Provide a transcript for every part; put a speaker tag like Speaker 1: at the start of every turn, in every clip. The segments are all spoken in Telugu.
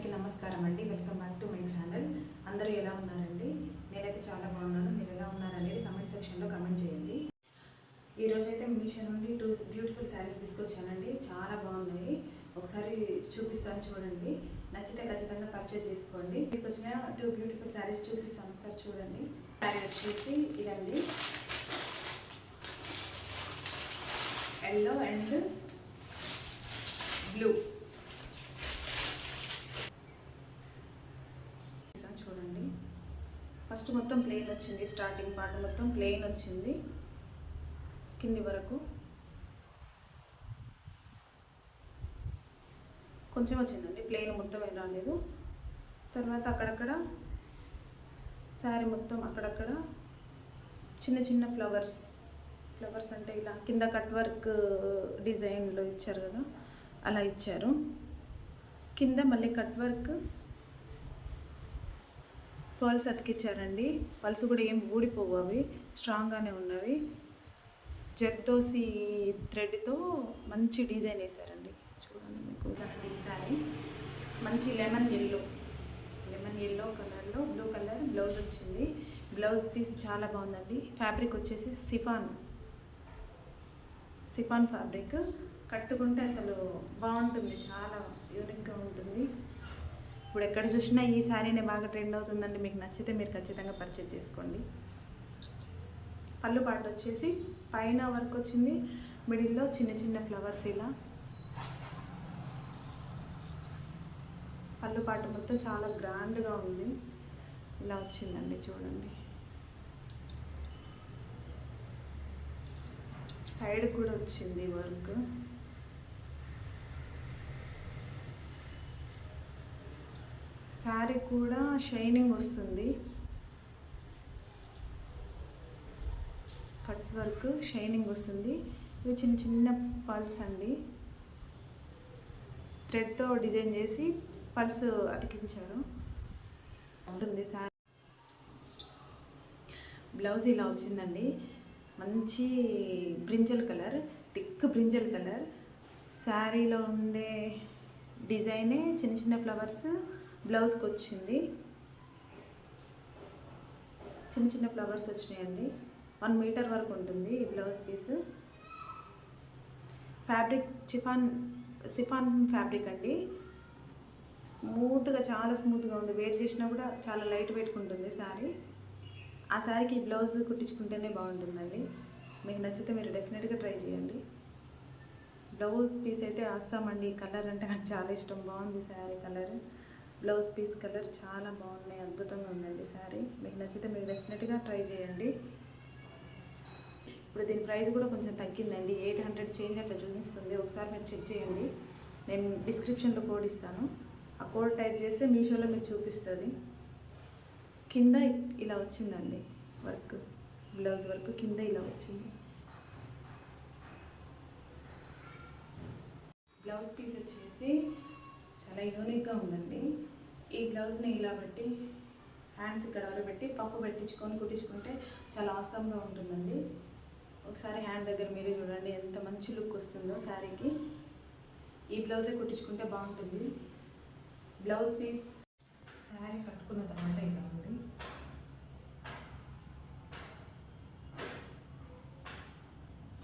Speaker 1: అందరికీ నమస్కారం అండి. Welcome back to my channel అందరూ ఎలా ఉన్నారండి? నేనైతే చాలా బాగున్నాను. మీరు ఎలా ఉన్నారు అనేది కమెంట్ సెక్షన్లో కమెంట్ చేయండి. ఈరోజు అయితే మీషో నుండి టూ బ్యూటిఫుల్ శారీస్ తీసుకొచ్చానండి. చాలా బాగున్నాయి. ఒకసారి చూపిస్తాను చూడండి. నచ్చితే ఖచ్చితంగా పర్చేజ్ చేసుకోండి. తీసుకొచ్చిన టూ బ్యూటిఫుల్ శారీస్ చూపిస్తాను. ఒకసారి చూడండి. శారీ వచ్చేసి ఇదండి. ఎల్లో అండ్ బ్లూ చూపిస్తాను చూడండి ఫస్ట్ మొత్తం ప్లెయిన్ వచ్చింది స్టార్టింగ్ పార్ట్ మొత్తం ప్లెయిన్ వచ్చింది. కింది వరకు. కొంచెం వచ్చిందండి ప్లెయిన్ మొత్తం ఏం రాలేదు. తర్వాత అక్కడక్కడ శారీ మొత్తం అక్కడక్కడ చిన్న చిన్న ఫ్లవర్స్ ఫ్లవర్స్ అంటే ఇలా కింద కట్ వర్క్ డిజైన్లో ఇచ్చారు కదా అలా ఇచ్చారు. కింద మళ్ళీ కట్ వర్క్ పర్ల్స్ అతికిచ్చారండి పల్స్ కూడా ఏం ఊడిపోవు అవి. స్ట్రాంగ్గానే ఉన్నవి. జర్దోసి థ్రెడ్తో మంచి డిజైన్ వేశారండి. చూడండి మీకు ఈసారి మంచి లెమన్ ఎల్లో. లెమన్ ఎల్లో కలర్లో బ్లూ కలర్ బ్లౌజ్ వచ్చింది. బ్లౌజ్ పీస్ చాలా బాగుందండి. ఫ్యాబ్రిక్ వచ్చేసి సిఫాన్. Chiffon fabric. కట్టుకుంటే అసలు బాగుంటుంది. చాలా యూనిక్గా ఉంటుంది. ఇప్పుడు ఎక్కడ చూసినా ఈ శారీనే బాగా ట్రెండ్ అవుతుందండి. మీకు నచ్చితే మీరు ఖచ్చితంగా పర్చేజ్ చేసుకోండి. పళ్ళు పాట వచ్చేసి పైన వర్క్ వచ్చింది. మిడిల్లో చిన్న చిన్న ఫ్లవర్స్ ఇలా. పళ్ళు పాట మొత్తం చాలా గ్రాండ్గా ఉంది. ఇలా వచ్చిందండి చూడండి. సైడ్ కూడా వచ్చింది వర్క్ శారీ కూడా షైనింగ్ వస్తుంది. కట్ వర్క్ షైనింగ్ వస్తుంది. ఇవి చిన్న చిన్న పల్స్ అండి. థ్రెడ్తో డిజైన్ చేసి పల్స్ అతికించారు. ఉంటుంది శారీ. బ్లౌజ్ ఇలా వచ్చిందండి. మంచి brinjal colour thick brinjal colour. శారీలో ఉండే డిజైనే చిన్న చిన్న ఫ్లవర్స్ బ్లౌజ్కి వచ్చింది చిన్న చిన్న ఫ్లవర్స్ వచ్చినాయండి. వన్ మీటర్ వరకు ఉంటుంది ఈ blouse piece. Fabric chiffon chiffon fabric అండి. స్మూత్గా చాలా స్మూత్గా ఉంది. వేర్ చేసినా కూడా చాలా లైట్ పెట్టుకుంటుంది శారీ. ఆ శారీకి ఈ బ్లౌజ్ కుట్టించుకుంటేనే బాగుంటుందండి. మీకు నచ్చితే మీరు డెఫినెట్గా ట్రై చేయండి. బ్లౌజ్ పీస్ అయితే అస్సాం అండి కలర్ అంటే నాకు చాలా ఇష్టం. బాగుంది sari colour. Blouse piece colour చాలా బాగున్నాయి అద్భుతంగా ఉందండి శారీ. మీకు నచ్చితే మీరు డెఫినెట్గా ట్రై చేయండి. ఇప్పుడు దీని ప్రైస్ కూడా కొంచెం తగ్గిందండి. ఎయిట్ హండ్రెడ్ చేంజ్ అట్లా చూపిస్తుంది. ఒకసారి మీరు చెక్ చేయండి. నేను డిస్క్రిప్షన్లో కోడ్ ఇస్తాను. ఆ కోడ్ టైప్ చేస్తే మీషోలో మీకు చూపిస్తుంది. కింద ఇలా వచ్చిందండి వర్క్ బ్లౌజ్ వర్క్ కింద ఇలా వచ్చింది. బ్లౌజ్ పీస్ వచ్చేసి చాలా యూనిక్గా ఉందండి. ఈ బ్లౌజ్ని ఇలా పెట్టి హ్యాండ్స్ ఇక్కడ వరకు పెట్టి పప్పు పెట్టించుకొని కుట్టించుకుంటే చాలా ఆసంగా ఉంటుందండి. ఒకసారి హ్యాండ్ దగ్గర మీరే చూడండి ఎంత మంచి లుక్ వస్తుందో శారీకి. ఈ బ్లౌజే కుట్టించుకుంటే బాగుంటుంది. బ్లౌజ్ పీస్ శారీ కట్టుకున్న తర్వాత ఇలా ఉంది.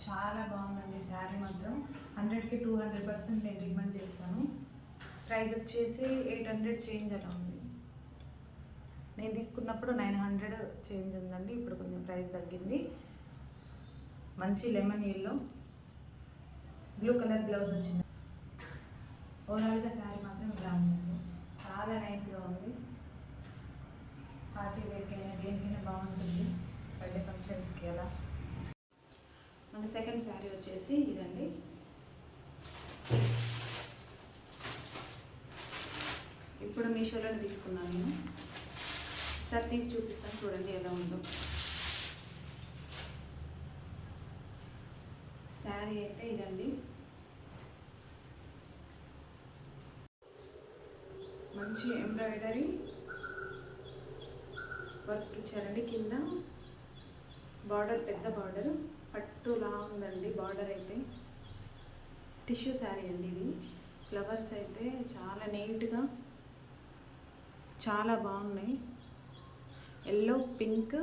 Speaker 1: చాలా బాగుందండి శారీ మాత్రం. హండ్రెడ్కి టూ హండ్రెడ్ పర్సెంట్ నేను రికమెండ్ చేస్తాను ప్రైస్ వచ్చేసి ఎయిట్ హండ్రెడ్ చేంజ్ అలా ఉంది. నేను తీసుకున్నప్పుడు నైన్ హండ్రెడ్ చేంజ్ ఉందండి ఇప్పుడు కొంచెం ప్రైస్ తగ్గింది. మంచి lemon yellow blue colour blouse వచ్చింది. ఓవరాల్గా శారీ మాత్రం ఇలా ఉందండి చాలా నైస్గా ఉంది. పార్టీ వేర్కైనా దేనికైనా బాగుంటుంది. బర్త్డే ఫంక్షన్స్కి అలా. మన సెకండ్ శారీ వచ్చేసి ఇదండి. ఇప్పుడు మీషోలోనే తీసుకున్నాను నేను. సార్ తీసి చూపిస్తాను చూడండి ఎలా ఉందో. శారీ అయితే ఇదండి. మంచి ఎంబ్రాయిడరీ వర్క్ ఇచ్చారండి. కింద బార్డర్ పెద్ద బార్డర్ పట్టులా ఉందండి బార్డర్ అయితే. టిష్యూ శారీ అండి ఇది. ఫ్లవర్స్ అయితే చాలా నీట్గా చాలా బాగున్నాయి. ఎల్లో పింక్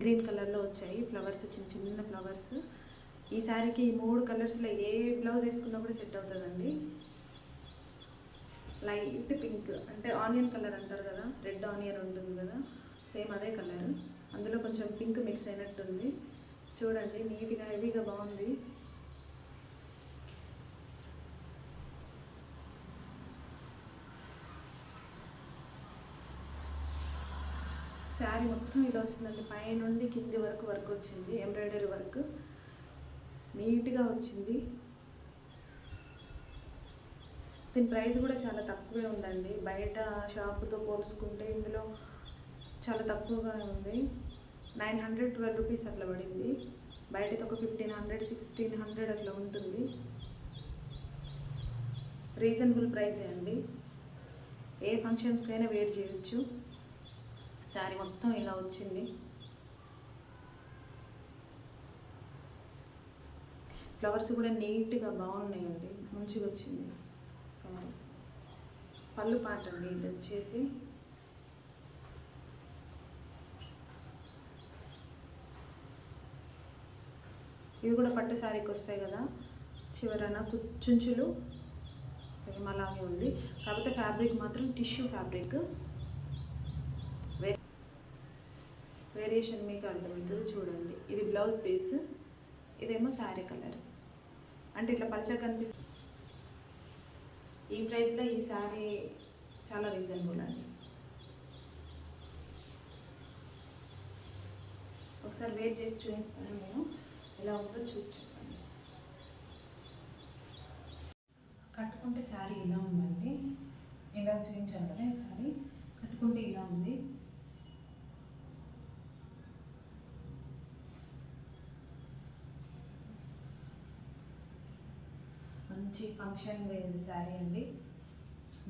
Speaker 1: గ్రీన్ కలర్లో వచ్చాయి ఫ్లవర్స్ చిన్న చిన్న ఫ్లవర్స్. ఈ శారీకి ఈ మూడు కలర్స్లో ఏ బ్లౌజ్ వేసుకున్నా కూడా సెట్ అవుతుందండి. లైట్ పింక్ అంటే ఆనియన్ కలర్ అంటారు కదా రెడ్ ఆనియన్ ఉంటుంది కదా సేమ్ అదే కలర్. అందులో కొంచెం పింక్ మిక్స్ అయినట్టుంది. చూడండి నీట్గా హెవీగా బాగుంది. శారీ మొత్తం ఇలా వచ్చిందండి పైనుండి కింది వరకు వర్క్ వచ్చింది. Embroidery work. నీట్గా వచ్చింది. దీని ప్రైస్ కూడా చాలా తక్కువే ఉందండి. బయట షాపుతో పోల్చుకుంటే ఇందులో చాలా తక్కువగానే ఉంది. నైన్ హండ్రెడ్ ట్వెల్వ్ రూపీస్ అట్లా పడింది. బయటతో ఒక ఫిఫ్టీన్ హండ్రెడ్ సిక్స్టీన్ హండ్రెడ్ అట్లా ఉంటుంది. రీజనబుల్ ప్రైసే అండి. ఏ ఫంక్షన్స్కైనా వేర్ చేయొచ్చు. శారీ మొత్తం ఇలా వచ్చింది. ఫ్లవర్స్ కూడా నీట్గా బాగున్నాయండి. మంచిగా వచ్చింది. పళ్ళు పాట అండి. ఇది వచ్చేసి ఇవి కూడా పట్టు శారీకి వస్తాయి కదా. చివరన కుచ్చుంచులు సేమ్ అలాగే ఉంది. కాకపోతే ఫ్యాబ్రిక్ మాత్రం టిష్యూ ఫ్యాబ్రిక్ వేరియేషన్ మీకు అర్థమవుతుంది చూడండి. ఇది బ్లౌజ్ పీస్ ఇదేమో శారీ కలర్. అంటే ఇట్లా పల్చగా కనిపిస్తుంది ఈ ప్రైస్లో ఈ శారీ చాలా రీజనబుల్ అండి. ఒకసారి వేర్ చేసి చూపిస్తాను నేను. ఎలా ఉందో చూసి చెప్పండి. కట్టుకుంటే శారీ ఇలా ఉందండి. ఇలా చూపించాను కదా ఈ శారీ. కట్టుకుంటే ఇలా ఉంది. మంచి ఫంక్షన్ వేర్ శారీ అండి.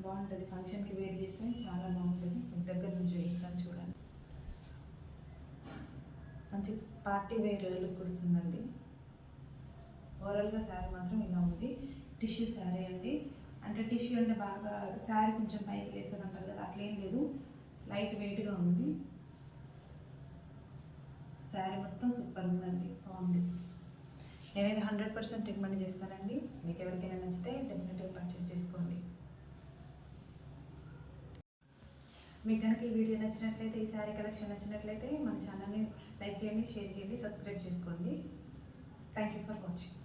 Speaker 1: బాగుంటుంది. ఫంక్షన్కి వేర్ చేస్తే చాలా బాగుంటుంది. దగ్గర నుంచి వేస్తాను చూడండి. మంచి పార్టీ వేర్ లుక్ వస్తుందండి. ఓవరాల్గా శారీ మాత్రం ఇలా ఉంది. టిష్యూ శారీ అండి. అంటే టిష్యూ అంటే బాగా శారీ కొంచెం పైకి వేస్తుంది అంటారు కదా అట్లేం లేదు. లైట్ వెయిట్గా ఉంది. శారీ మొత్తం సూపర్ ఉందండి. బాగుంది. నేనైతే హండ్రెడ్ పర్సెంట్ రికమెండ్ చేస్తానండి. మీకు ఎవరికైనా నచ్చితే డెఫినెట్గా పర్చేజ్ చేసుకోండి. మీకు కనుక ఈ వీడియో నచ్చినట్లయితే ఈ శారీ కలెక్షన్ నచ్చినట్లయితే మన ఛానల్ని లైక్ చేయండి షేర్ చేయండి సబ్స్క్రైబ్ చేసుకోండి. Thank you for watching